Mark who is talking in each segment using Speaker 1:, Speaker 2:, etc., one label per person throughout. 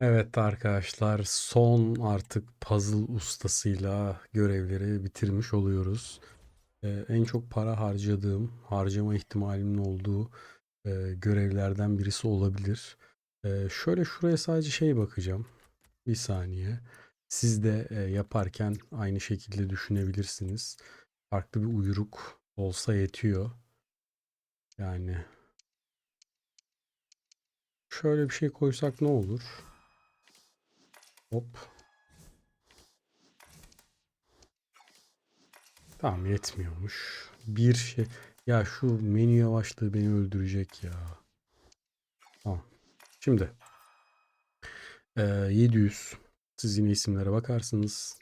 Speaker 1: Evet arkadaşlar son artık puzzle ustasıyla görevleri bitirmiş oluyoruz. Ee, en çok para harcadığım, harcama ihtimalimin olduğu e, görevlerden birisi olabilir. Ee, şöyle şuraya sadece şey bakacağım. Bir saniye. Siz de e, yaparken aynı şekilde düşünebilirsiniz. Farklı bir uyruk olsa yetiyor. Yani şöyle bir şey koysak ne olur? Hop. Tamam yetmiyormuş. Bir şey. Ya şu menü yavaşlığı beni öldürecek ya. Tamam. Şimdi. Ee, 700. Siz yine isimlere bakarsınız.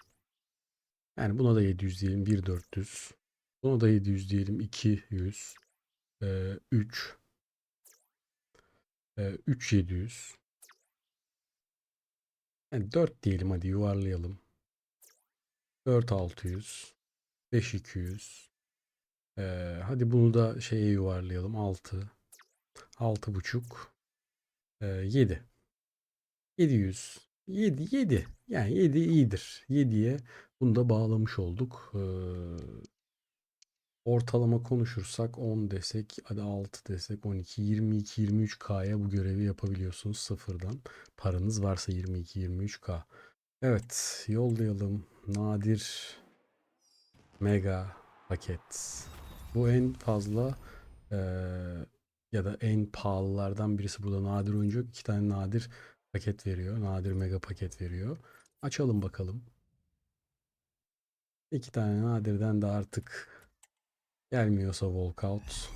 Speaker 1: Yani buna da 700 diyelim. 1400. Buna da 700 diyelim. 200. Ee, 3. Ee, 3700. Yani 4 diyelim hadi yuvarlayalım. 4600. 5200. Ee, hadi bunu da şeye yuvarlayalım. 6. 6 buçuk. Ee, 7. 700. 7 7. Yani 7 iyidir. 7'ye bunu da bağlamış olduk. Ee, ortalama konuşursak 10 desek hadi 6 desek 12 22 23K'ya bu görevi yapabiliyorsunuz sıfırdan. Paranız varsa 22 23K. Evet, yollayalım. Nadir mega paket. Bu en fazla eee, ya da en pahalılardan birisi burada nadir oyuncu. İki tane nadir paket veriyor. Nadir mega paket veriyor. Açalım bakalım. İki tane nadirden de artık gelmiyorsa walkout.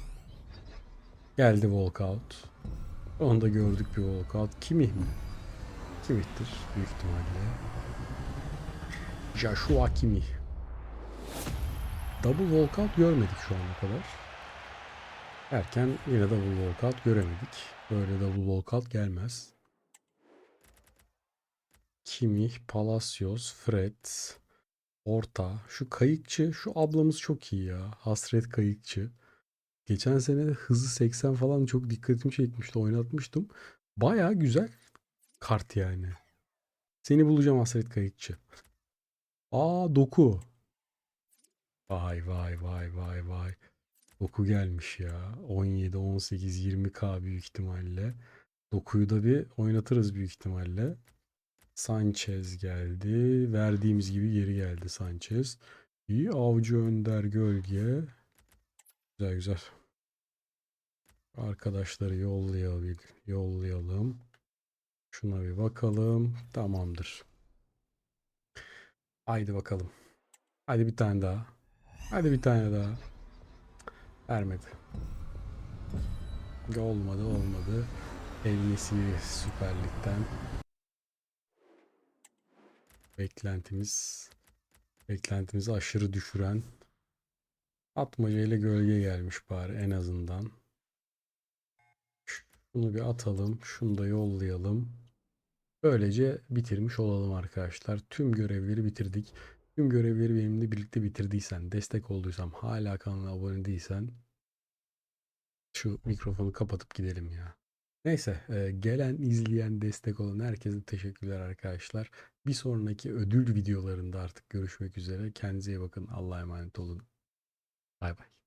Speaker 1: Geldi walkout. Onu da gördük bir walkout. Kimi mi? Kimihtir büyük ihtimalle. Joshua Kimi. Double walkout görmedik şu ana kadar. Erken yine double walkout göremedik. Böyle double walkout gelmez. Kimi, Palacios, Fred, Orta. Şu kayıkçı, şu ablamız çok iyi ya. Hasret kayıkçı. Geçen sene de hızı 80 falan çok dikkatimi çekmişti. Oynatmıştım. Baya güzel kart yani. Seni bulacağım Hasret Kayıkçı. Aa Doku. Vay vay vay vay vay. Doku gelmiş ya. 17, 18, 20k büyük ihtimalle. Dokuyu da bir oynatırız büyük ihtimalle. Sanchez geldi. Verdiğimiz gibi geri geldi Sanchez. İyi avcı önder gölge. Güzel güzel. Arkadaşları yollayalım. Yollayalım. Şuna bir bakalım. Tamamdır. Haydi bakalım. Hadi bir tane daha. Hadi bir tane daha. Vermedi. Olmadı olmadı. Elnesi Süper Lig'den. Beklentimiz beklentimizi aşırı düşüren atmaca ile gölge gelmiş bari en azından. Şunu bir atalım. Şunu da yollayalım. Böylece bitirmiş olalım arkadaşlar. Tüm görevleri bitirdik. Tüm görevleri benimle birlikte bitirdiysen, destek olduysam, hala kanala abone değilsen şu mikrofonu kapatıp gidelim ya. Neyse, gelen, izleyen, destek olan herkese teşekkürler arkadaşlar. Bir sonraki ödül videolarında artık görüşmek üzere. Kendinize iyi bakın. Allah'a emanet olun. Bay bay.